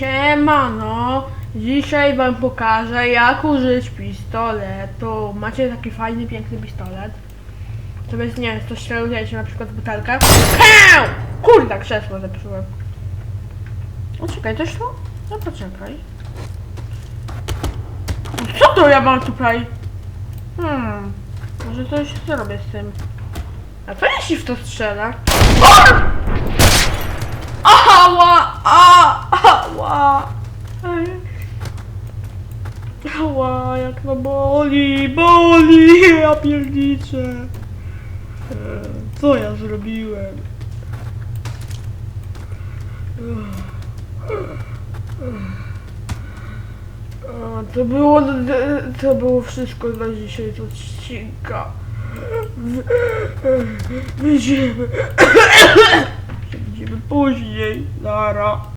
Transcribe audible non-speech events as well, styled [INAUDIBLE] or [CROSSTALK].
Siemano, dzisiaj wam pokażę jak użyć pistoletu. Macie taki fajny, piękny pistolet. To jest, nie wiem, to strzelujecie na przykład butelkę. Pał! Kurde, krzesło zepsułem. O, czekaj, to szło? No poczekaj. Co to ja mam tutaj? Hmm, może coś zrobię z tym. A co jeśli w to strzelę? Ała! A, ała! Ej. Ała, jak to boli, boli, [LAUGHS] ja pierniczę. E, Co ja zrobiłem? A, to było, to było wszystko dla dzisiejszego odcinka. Widzimy. [COUGHS] Widzimy później. Lara.